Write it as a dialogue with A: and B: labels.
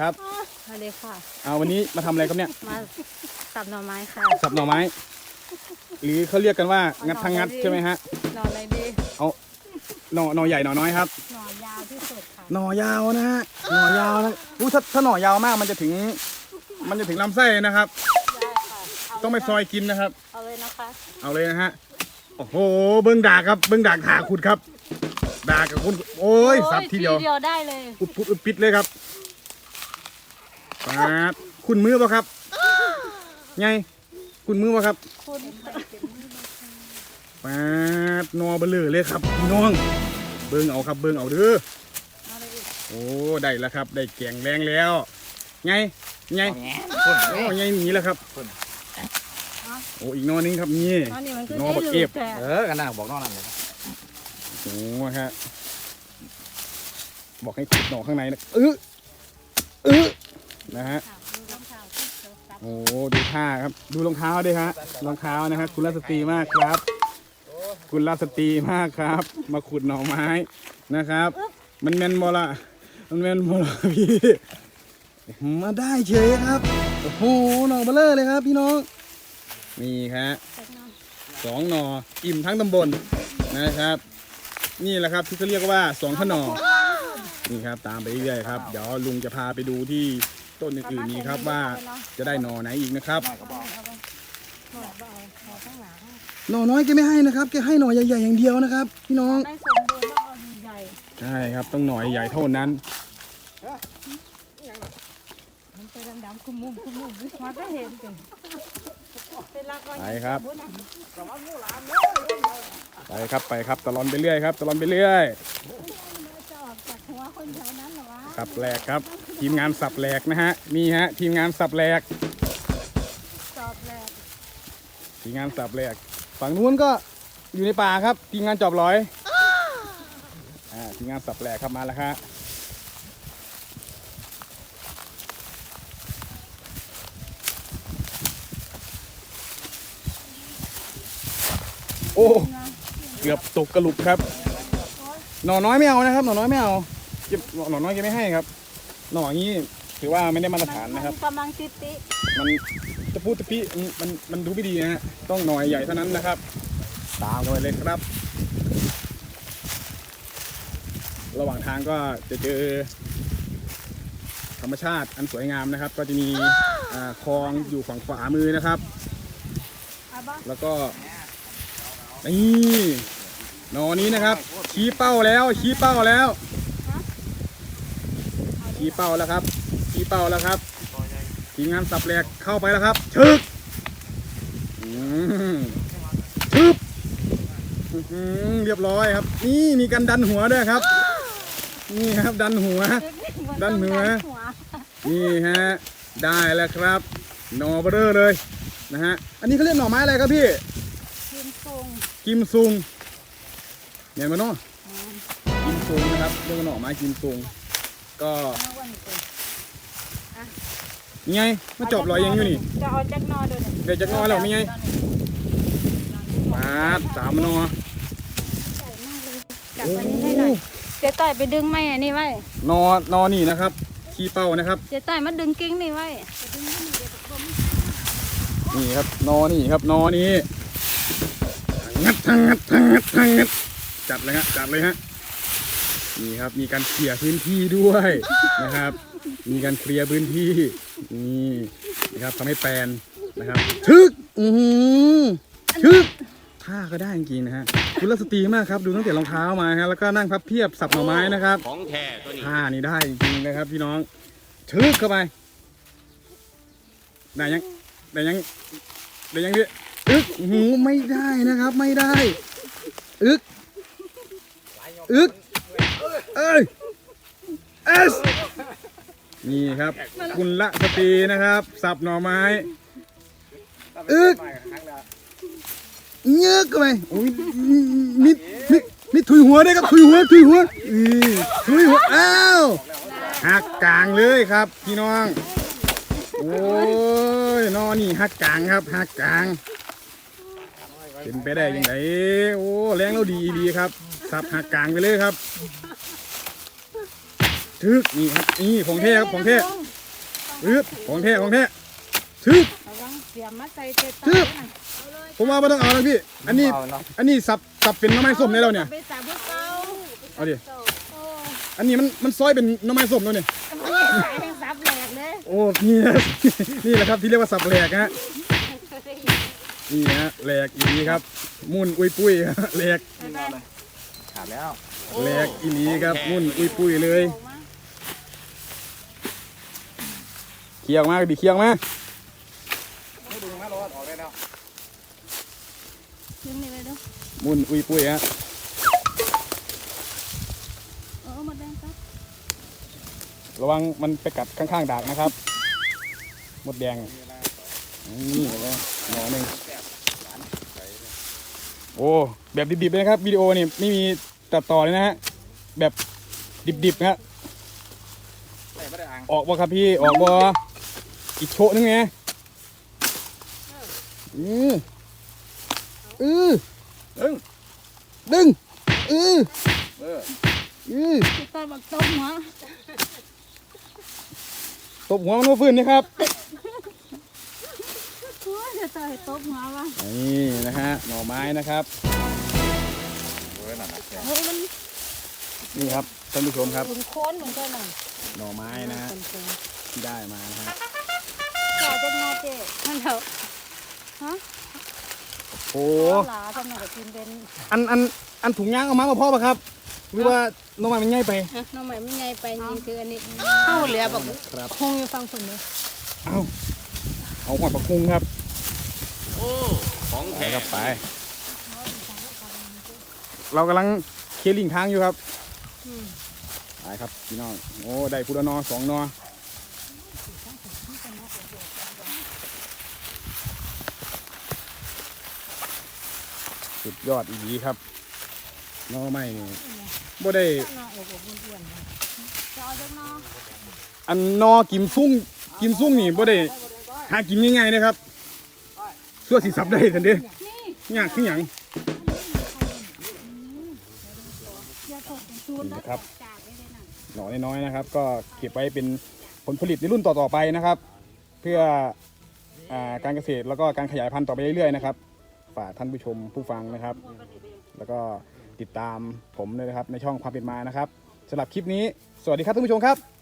A: ครับ
B: มาเลยค่ะ
A: เอาวันนี้มาทำอะไรครับเนี่ย
B: มาสับหน่อไม้ค่ะ
A: สับหน่อไม้ หรือเขาเรียกกันว่างัดทางงัดใช่ไหมฮะ
B: หน่ออะไรดี
A: หน่อหน่อใหญ่หน่อน้อยครับ
B: หน่อยาวที่สุดค่ะ
A: หน่อยาวนะฮะ หน่อยาวนะอู้ถ้าถ้าหน่อยาวมากมันจะถึง มันจะถึงลำไส้นะครับ
B: ได้ค่ะเา
A: ต้องไปซอยกินนะครับ
B: เอาเลยนะคะ
A: เอาเลยนะฮะ โอ้โห เบิ้งดากครับ เบิ้งดากถาขุดครับ ดากกับคุณ โอ้ยสับทีเดียว
B: ทีเดียวได้เลย
A: อุดพุดอุดปิดเลยครับ ปาดคุณมือปะครับไงคุณมือปะครับ
B: คุณ
A: ปาดนอเบลอเลยครับพี่น้อง เบิ้งเอาครับเบิ้งเอาเด้อ
B: เอาเลยอีก
A: โอ้ได้แล้วครับ ได้แกงแรงแล้วไงไง
C: คน
A: โอ้ไงหนีแล้วครับโอ้อีกนอนึงครับนี่
B: อันนี้มันคือ
A: หน่อบัก
B: ได้
A: เอ
B: ลู
A: ฟ
B: กแต่
C: เออกันนะบอกน้องนั่นเลย
A: โอ้ฮะบอกให้ขุดหน่อข้างในนะเออเออ นะฮะ
B: ค่ะดูรองเท้าที่เธอซับ
A: โอ้ดูท่าครับดูรองเท้าด้วยฮะรองเท้านะฮะคุณรัสตรีมากครับ คุณรัสตรีมากครับ มาขุดหน่อไม้นะครับ มันแมนบอละมันแมนบอละพี่มาได้เฉยครับโอ้โหหน่อเบลเลอร์เลยครับ พี่น้องนี่ครับ
B: สักหน่อย
A: สองหน่ออิ่มทั้งตำบลนะครับ นี่แหละครับที่เขาเรียกว่าสองขนอนี่ครับ ตามไปเรื่อยๆครับ เดี๋ยวลุงจะพาไปดูที่ ต้นอื่นๆนี้ครับว่าจะได้หน่อไหนอีกนะครับ
B: เอาไปเอาไปหน่อเอาหน่อข้างหลัง
A: หน่อน้อยแกไม่ให้นะครับแกให้หน่อใหญ่ๆอย่างเดียวนะครับ พี่น้อง
B: ได้สมบูรณ์แล้วเอาใหญ่
A: ใช่ครับต้องหน่อยใหญ่เท่านั้น
B: มันไปดำๆคุมมุมคุมมุมมาก็เห็นสิเป็นรักไว้
A: ไปครับ
B: บุญนะ
A: ไปครับไปครับตลอนไปเรื่อยครับตลอนไปเรื่อย
B: จะออกจากหัวคนแถวนั้นเหรอวะ
A: สับแหลกครับ ทีมงานสับแหลกนะฮะนี่ฮะทีมงานสับแหลก
B: สอบแรก
A: ทีมงานสับแหลกฝั่งนู้นก็อยู่ในป่าครับ ทีมงานจอบร้อยอ่าทีมงานสับแหลกครับมาแล้วครับโอ้เกือบตกกระหลุกครับ หน่อน้อยไม่เอานะครับ หน่อน้อยไม่เอาเก็บหน่อน้อยแกไม่ให้ครับ หน่ออย่างนี้ถือว่าไม่ได้มาตรฐานนะครับ
B: กำลังติดติ
A: มันจะพูดจะพี่มันมันมันดูไม่ดีนะฮะต้องหน่อยใหญ่เท่านั้นนะครับ ตามกันไปเลยครับ ระหว่างทางก็จะเจอ ธรรมชาติอันสวยงามนะครับ ก็จะมีอ่าคลองอยู่ฝั่งขวามือนะครับ
B: เอาบ้า
A: แล้วก็นี่หนอนี้นะครับ ชี้เป้าแล้วชี้เป้าแล้ว ชี้เป้าแล้วครับชี้เป้าแล้วครับทีมงานสับแหลกเข้าไปแล้วครับชึกอืมชึบอื้อหือเรียบร้อยครับ นี่มีการดันหัวด้วยครับ นี่ครับดันหัว ดันหัว นี่ฮะได้แล้วครับหน่อเบอเรอร์เลยนะฮะอันนี้เขาเรียกหน่อไม้อะไรครับพี่
B: กินทรง
A: กิมซุงเนี่ยมันเนาะกิมซุงนะครับเรียกว่าหน่อไม้กิมซุง ก็
B: เอาวันนี้ก่อน
A: ยังไงมาจอบลอยยังอยู่นี่
B: จะเอาจักหนอเดี๋ยวนี้
A: เดี๋ยวจะงอแล้วไม่ไงปาดสามหนอ
B: จับอันนี้ให้หน่อยเจ๊ต่อยไปดึงไม้อันนี้ไว้
A: นอนอนี่นะครับ ขี้เป้านะครับ
B: เจ๊ต่อยมาดึงกิ้งนี่ไว้
A: นี่ครับนอนี่ครับนอนี่งัดทั้งงัดทั้งงัดทั้งงัดจัดเลยฮะจัดเลยฮะ นี่ครับมีการเคลียร์พื้นที่ด้วยนะครับ มีการเคลียร์พื้นที่นี่นะครับทำให้แปลนนะครับชึกอือหือชึกท่าก็ได้จริงๆนะฮะคุณรัสตรีมากครับดูตั้งแต่รองเท้ามาฮะแล้วก็นั่งพับเพียบสับหน่อไม้นะครับ
C: ของแท้ตัวนี้
A: ท่านี่ได้จริงๆนะครับ พี่น้องชึกเข้าไปได้ยังได้ยังได้ยังพี่อึกหูไม่ได้นะครับ ไม่ได้ อึกอึก เอ้ยเอสนี่ครับ คุณละสตรีนะครับ สับหน่อไม้อึกเงือกไปโอ้ยมิดมิดมิดถุยหัวได้ครับถุยหัวถุยหัวอือถุยหัวอ้าวหักกลางเลยครับ พี่น้อง โอ้ยนอนี่หักกลางครับหักกลางเป็นไปได้ยังไงโอ้แรงเราดีดีครับ สับหักกลางไปเลยครับ ทึกนี่ครับนี่ของเทครับของเทอึ๊บของแท้ของแท้ทึบ
B: ระวังเสียมมาใส่เตะตา
A: ทึบ
B: น่ะ
A: ผมว่าไม่ต้องเอาแล้วพี่ อันนี้
C: เอาเนาะ
A: อันนี้สับสับเป็นหน้ำไม้ส้มได้แล้วเนี่ย
B: ไปสาบุเก่า
A: เอาดิ
B: โอ้
A: อันนี้มันมันซอยเป็นหน้ำไม้ส้มแล้วเนี่ย
B: มันยังสายแห่งซับแหลกเลย
A: โอ้นี่นะนี่แหละครับที่เรียกว่าสับแหลกฮะนี่ฮะแหลกอีหลีครับ มุ่นอุยปุ้ยฮะแหลก
B: ไปไป
C: ขาดแล้ว
A: แหลกอีหลีครับ มุ่นอุยปุ้ยเลย
B: ออกมา
A: เคี่ยวมากดิเคี่ยวมา
C: ไม่ดึงมารอดออกได้แล้ว
B: ขึ้นนี่เลยเดู
A: มุ่นอุยปุ้ยฮะ
B: เออหมดแดงครับ
A: ระวังมันไปกัดข้างๆดากนะครับ หมดแดงนี่เลยหนอหนึ่งโอ้แบบดิบๆเลยนะครับวิดีโอนี่ไม่มีตัดต่อเลยนะฮะแบบดิบๆนะฮะ
C: แต่ไม่ได้อ่าง
A: ออกบ่ครับพี่ออกบ่ อีกโชะนึงไงอืออือ
C: ดึง
A: ดึง อือ
C: เออ
A: อือ
B: พี่ต้นบักต้มหัว
A: ตบหัวมันมาฟื้นนี่ครับ
B: โอ้ยจะต่อยตบหัววะ
A: นี่นะฮะ หน่อไม้นะครับ
C: เว้ยนั่นนะแก
B: เฮ้ยมัน
A: นี่ครับท่านผู้ชมครับ
B: ขุนโค้นเหมือนกันน่ะ
A: หน่อไม้นะฮะ
B: เป็นเป็น
A: ที่ได้มานะฮะ
B: ข อจะมาเจ๊นั่นเถอะฮะ
A: โอ้
B: หลาทำไมกับกินเป็น
A: อันอันอันถุงยางเอามามาพ่อปะครับหรือว่าหน่อไม้มันง่ายไป
B: ฮะน้องใหม่ไม่ไงไปยิงคืออันนี้เข้าเหลือบอก
A: ครับ
B: คงอยู่ฟังคนเลย
A: เอาเอาหัวปลาคุงครับ
C: โอ้ของ
A: ไป
C: แท้
A: ครับไป เรากำลังเคลียร์ลิงทางอยู่ครับ
B: อืม
A: ไปครับพี่น้องโอ้ได้พุทธนอสองนอ สุดยอดอีกทีครับนอไม่นี่บ่ได้
B: นออกบอกอ้วนๆจะเอาจันอ
A: อันนอกิมซุ่งกิมซุ่งนี่บ่ได้หากินง่ายๆนะครับเสื้อสีสับได้ทันเด้ยากขึ้นอหย่าง
B: นี้
A: นะครับ
B: จากได้เลยน่ะ
A: หน่อน้อยๆนะครับ ก็เก็บไว้เป็นผลผลิตในรุ่นต่อๆไปนะครับ เพื่ออการเกษตรแล้วก็การขยายพันธุ์ต่อไปเรื่อยๆนะครับ ฝากท่านผู้ชมผู้ฟังนะครับ แล้วก็ติดตามผมด้วยนะครับในช่องความเป็นมานะครับสำหรับคลิปนี้ สวัสดีครับท่านผู้ชมครับ